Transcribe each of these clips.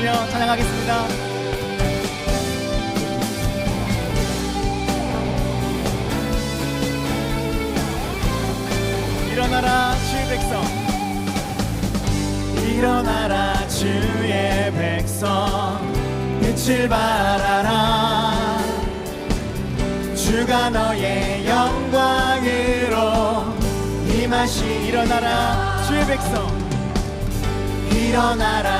들려 찬양하겠습니다. 일어나라 주의 백성. 일어나라 주의 백성. 빛을 발하라. 주가 너의 영광으로 임하시 일어나라 주의 백성. 일어나라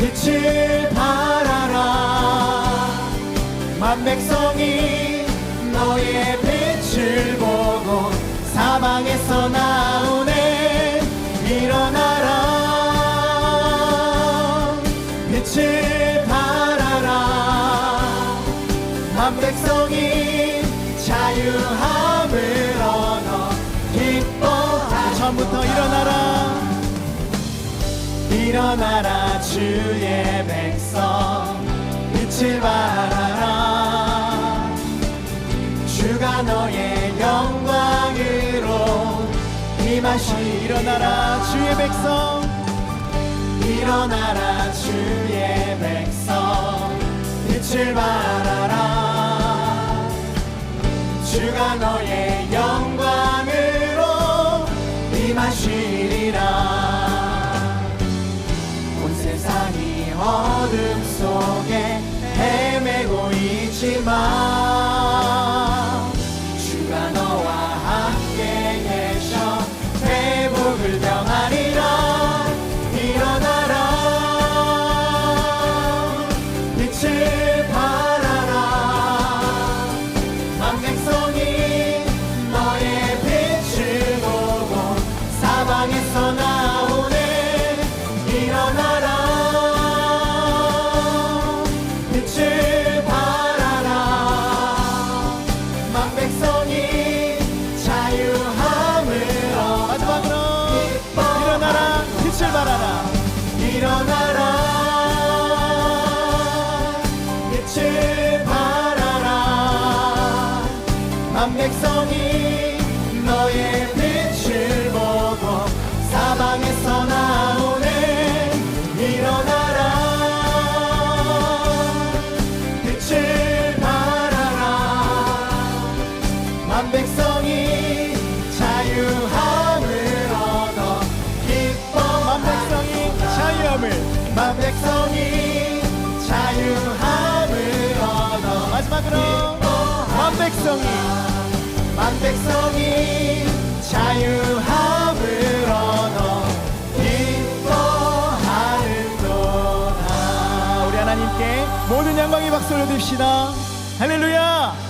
빛을 발하라. 만 백성이 너의 빛을 보고 사방에서 나오네. 일어나라. 빛을 발하라. 만 백성이 자유함을 얻어 기뻐하라. 처음부터 일어나라 일어나라 주의 백성. 빛을 발하라. 주가 너의 영광으로 임하시 일어나라 주의 백성. 일어나라 주의 백성. 빛을 발하라. 주가 너의 영광 있 일 만 백성이 자유함을 얻어. 마지막으로 만 백성이 만 백성이 자유함을 얻어 기뻐하는도다. 우리 하나님께 모든 영광의 박수 올려드립시다. 할렐루야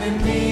계획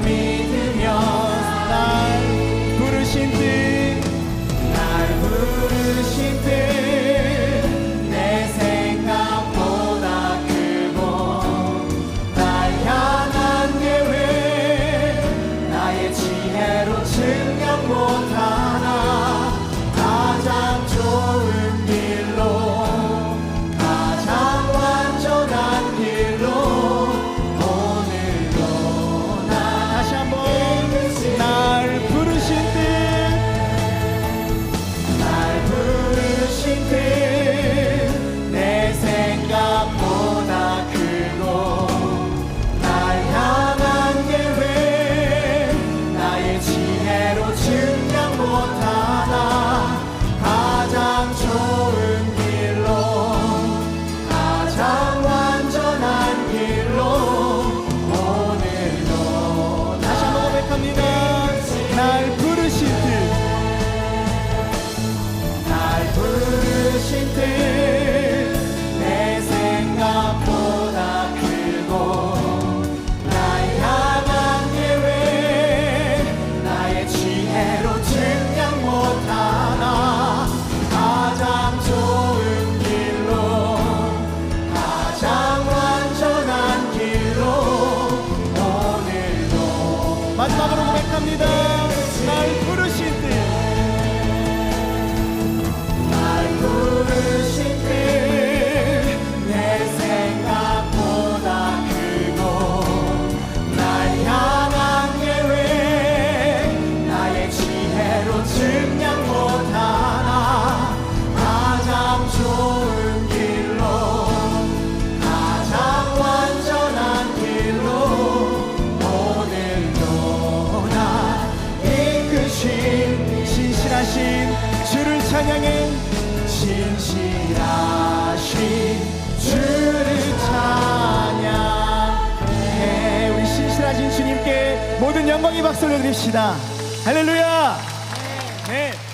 믿으며 날 부르신 뜻날 부르신 뜻 고백합니다. 날 부르신 주를 찬양해. 신실하신 주를 찬양해. 우리 신실하신 주님께 모든 영광의 박수 올려드립시다. 할렐루야. 네.